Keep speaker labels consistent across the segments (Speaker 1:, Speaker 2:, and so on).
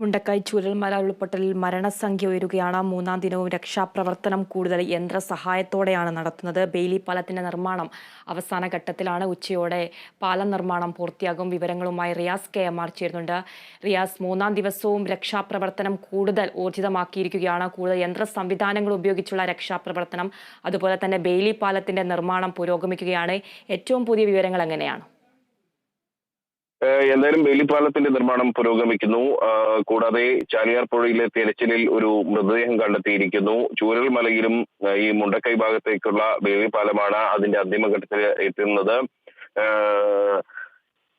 Speaker 1: മുണ്ടക്കായ് ചുരൽമല ഉൾപ്പൊട്ടലിൽ മരണസംഖ്യ ഉയരുകയാണ്. മൂന്നാം ദിനവും രക്ഷാപ്രവർത്തനം കൂടുതൽ യന്ത്രസഹായത്തോടെയാണ് നടത്തുന്നത്. ബെയിലി പാലത്തിന്റെ നിർമ്മാണം അവസാന ഘട്ടത്തിലാണ്. ഉച്ചയോടെ പാലം നിർമ്മാണം പൂർത്തിയാകും. വിവരങ്ങളുമായി റിയാസ് കെ എം ആർ ചേരുന്നുണ്ട്. റിയാസ് മൂന്നാം ദിവസവും രക്ഷാപ്രവർത്തനം കൂടുതൽ ഊർജിതമാക്കിയിരിക്കുകയാണ്. കൂടുതൽ യന്ത്ര സംവിധാനങ്ങൾ ഉപയോഗിച്ചുള്ള രക്ഷാപ്രവർത്തനം. അതുപോലെ തന്നെ ബെയിലി പാലത്തിന്റെ നിർമ്മാണം പുരോഗമിക്കുകയാണ്. ഏറ്റവും പുതിയ വിവരങ്ങൾ എങ്ങനെയാണ്?
Speaker 2: എന്തായാലും വേലിപ്പാലത്തിന്റെ നിർമ്മാണം പുരോഗമിക്കുന്നു. കൂടാതെ ചാലിയാർ പുഴയിലെ തിരച്ചിലിൽ ഒരു മൃതദേഹം കണ്ടെത്തിയിരിക്കുന്നു. ചൂരൽമലയിലും ഈ മുണ്ടക്കൈ ഭാഗത്തേക്കുള്ള വേലിപ്പാലമാണ് അതിന്റെ അന്തിമഘട്ടത്തിൽ എത്തുന്നത്.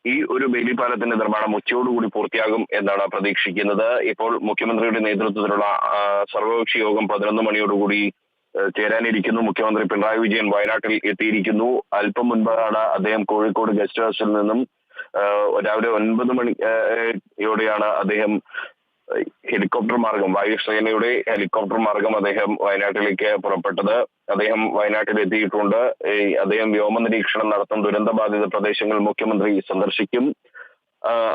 Speaker 2: ഈ ഒരു ബേലിപ്പാലത്തിന്റെ നിർമ്മാണം ഉച്ചയോടുകൂടി പൂർത്തിയാകും എന്നാണ് പ്രതീക്ഷിക്കുന്നത്. ഇപ്പോൾ മുഖ്യമന്ത്രിയുടെ നേതൃത്വത്തിലുള്ള സർവകക്ഷി യോഗം പതിനൊന്ന് മണിയോടുകൂടി ചേരാനിരിക്കുന്നു. മുഖ്യമന്ത്രി പിണറായി വിജയൻ വയനാട്ടിൽ എത്തിയിരിക്കുന്നു. അല്പം മുൻപാണ് അദ്ദേഹം കോഴിക്കോട് ഗസ്റ്റ് ഹൗസിൽ നിന്നും രാവിലെ ഒൻപത് മണിയോടെയാണ് യോടെയാണ് അദ്ദേഹം ഹെലികോപ്റ്റർ മാർഗം വായുസേനയുടെ ഹെലികോപ്റ്റർ മാർഗം അദ്ദേഹം വയനാട്ടിലേക്ക് പുറപ്പെട്ടത്. അദ്ദേഹം വയനാട്ടിൽ എത്തിയിട്ടുണ്ട് അദ്ദേഹം വ്യോമ നിരീക്ഷണം നടത്തും ദുരന്ത ബാധിത പ്രദേശങ്ങൾ മുഖ്യമന്ത്രി സന്ദർശിക്കും.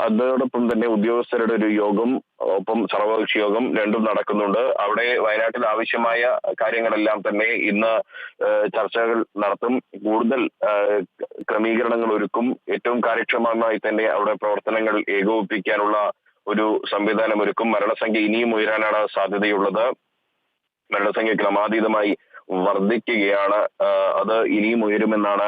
Speaker 2: അതോടൊപ്പം തന്നെ ഉദ്യോഗസ്ഥരുടെ ഒരു യോഗം ഒപ്പം സർവകക്ഷി യോഗം രണ്ടും നടക്കുന്നുണ്ട്. അവിടെ വയനാട്ടിൽ ആവശ്യമായ കാര്യങ്ങളെല്ലാം തന്നെ ഇന്ന് ചർച്ചകൾ നടത്തും. കൂടുതൽ ക്രമീകരണങ്ങൾ ഒരുക്കും. ഏറ്റവും കാര്യക്ഷമമായി തന്നെ അവിടെ പ്രവർത്തനങ്ങൾ ഏകോപിപ്പിക്കാനുള്ള ഒരു സംവിധാനം ഒരുക്കും. മരണസംഖ്യ ഇനിയും ഉയരാനാണ് സാധ്യതയുള്ളത്. മരണസംഖ്യ ക്രമാതീതമായി വർദ്ധിക്കുകയാണ്. അത് ഇനിയും ഉയരുമെന്നാണ്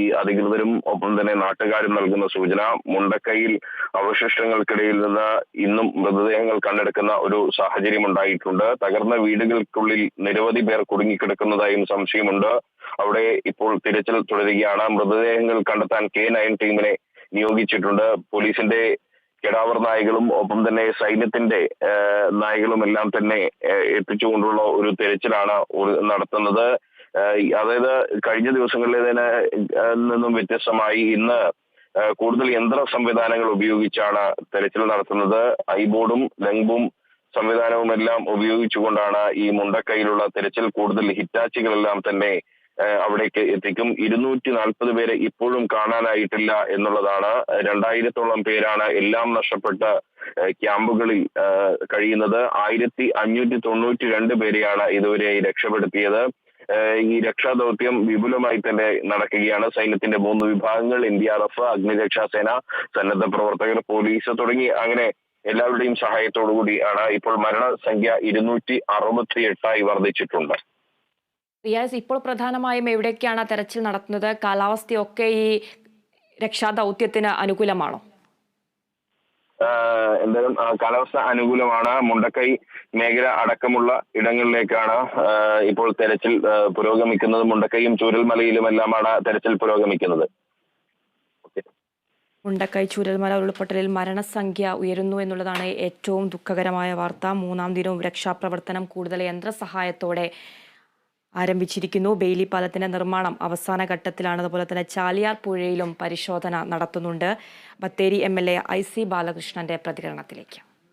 Speaker 2: ഈ അധികൃതരും ഒപ്പം തന്നെ നാട്ടുകാരും നൽകുന്ന സൂചന. മുണ്ടക്കൈയിൽ അവശിഷ്ടങ്ങൾക്കിടയിൽ നിന്ന് ഇന്നും മൃതദേഹങ്ങൾ കണ്ടെടുക്കുന്ന ഒരു സാഹചര്യം ഉണ്ടായിട്ടുണ്ട് തകർന്ന വീടുകൾക്കുള്ളിൽ നിരവധി പേർ കുടുങ്ങിക്കിടക്കുന്നതായും സംശയമുണ്ട്. അവിടെ ഇപ്പോൾ തിരച്ചിൽ തുടരുകയാണ്. മൃതദേഹങ്ങൾ കണ്ടെത്താൻ കെ നയൻ ടീമിനെ നിയോഗിച്ചിട്ടുണ്ട്. പോലീസിന്റെ കെടാവർ നായകളും ഒപ്പം തന്നെ സൈന്യത്തിന്റെ നായകളും എല്ലാം തന്നെ എത്തിച്ചുകൊണ്ടുള്ള ഒരു തിരച്ചിലാണ് നടത്തുന്നത്. അതായത് കഴിഞ്ഞ ദിവസങ്ങളിലെ തന്നെ നിന്നും വ്യത്യസ്തമായി ഇന്ന് കൂടുതൽ യന്ത്ര സംവിധാനങ്ങൾ ഉപയോഗിച്ചാണ് തെരച്ചിൽ നടത്തുന്നത്. ഐബോർഡും ലംഗും സംവിധാനവും എല്ലാം ഉപയോഗിച്ചുകൊണ്ടാണ് ഈ മുണ്ടക്കൈയിലുള്ള തെരച്ചിൽ കൂടുതൽ ഹിറ്റാച്ചികളെല്ലാം തന്നെ അവിടേക്ക് എത്തിക്കും. ഇരുന്നൂറ്റി നാൽപ്പത് പേരെ ഇപ്പോഴും കാണാനായിട്ടില്ല എന്നുള്ളതാണ്. രണ്ടായിരത്തോളം പേരാണ് എല്ലാം നഷ്ടപ്പെട്ട ക്യാമ്പുകളിൽ കഴിയുന്നത്. ആയിരത്തി അഞ്ഞൂറ്റി തൊണ്ണൂറ്റി രണ്ട് പേരെയാണ് ഇതുവരെ രക്ഷപ്പെടുത്തിയത്. ഈ രക്ഷാദൗത്യം വിപുലമായി തന്നെ നടക്കുകയാണ്. സൈന്യത്തിന്റെ മൂന്ന് വിഭാഗങ്ങൾ എൻ ഡി ആർ എഫ് അഗ്നിരക്ഷാസേന സന്നദ്ധ പ്രവർത്തകർ പോലീസ് തുടങ്ങി അങ്ങനെ എല്ലാവരുടെയും സഹായത്തോടു കൂടിയാണ് ഇപ്പോൾ മരണസംഖ്യ ഇരുന്നൂറ്റി അറുപത്തി എട്ടായി വർദ്ധിച്ചിട്ടുണ്ട്.
Speaker 1: റിയാസ് ഇപ്പോൾ പ്രധാനമായും എവിടേക്കാണ് തെരച്ചിൽ നടത്തുന്നത്? കാലാവസ്ഥയൊക്കെ ഈ രക്ഷാദൗത്യത്തിന് അനുകൂലമാണോ?
Speaker 2: എന്തായാലും കാലാവസ്ഥ അനുകൂലമാണ്. മുണ്ടക്കൈ മേഖല അടക്കമുള്ള ഇടങ്ങളിലേക്കാണ് ഇപ്പോൾ തെരച്ചിൽ പുരോഗമിക്കുന്നത്. മുണ്ടക്കൈയും ചൂരൽമലയിലുമെല്ലാമാണ് തെരച്ചിൽ പുരോഗമിക്കുന്നത്.
Speaker 1: മുണ്ടക്കൈ ചൂരൽമല ഉരുൾപൊട്ടലിൽ മരണസംഖ്യ ഉയരുന്നു എന്നുള്ളതാണ് ഏറ്റവും ദുഃഖകരമായ വാർത്ത. മൂന്നാം ദിനവും രക്ഷാപ്രവർത്തനം കൂടുതൽ യന്ത്രസഹായത്തോടെ ആരംഭിച്ചിരിക്കുന്നു. ബെയിലി പാലത്തിന്റെ നിർമ്മാണം അവസാന ഘട്ടത്തിലാണ്. അതുപോലെ തന്നെ ചാലിയാർ പുഴയിലും പരിശോധന നടത്തുന്നുണ്ട്. Bathery M L A I C ബാലകൃഷ്ണന്റെ പ്രതികരണത്തിലേക്ക്.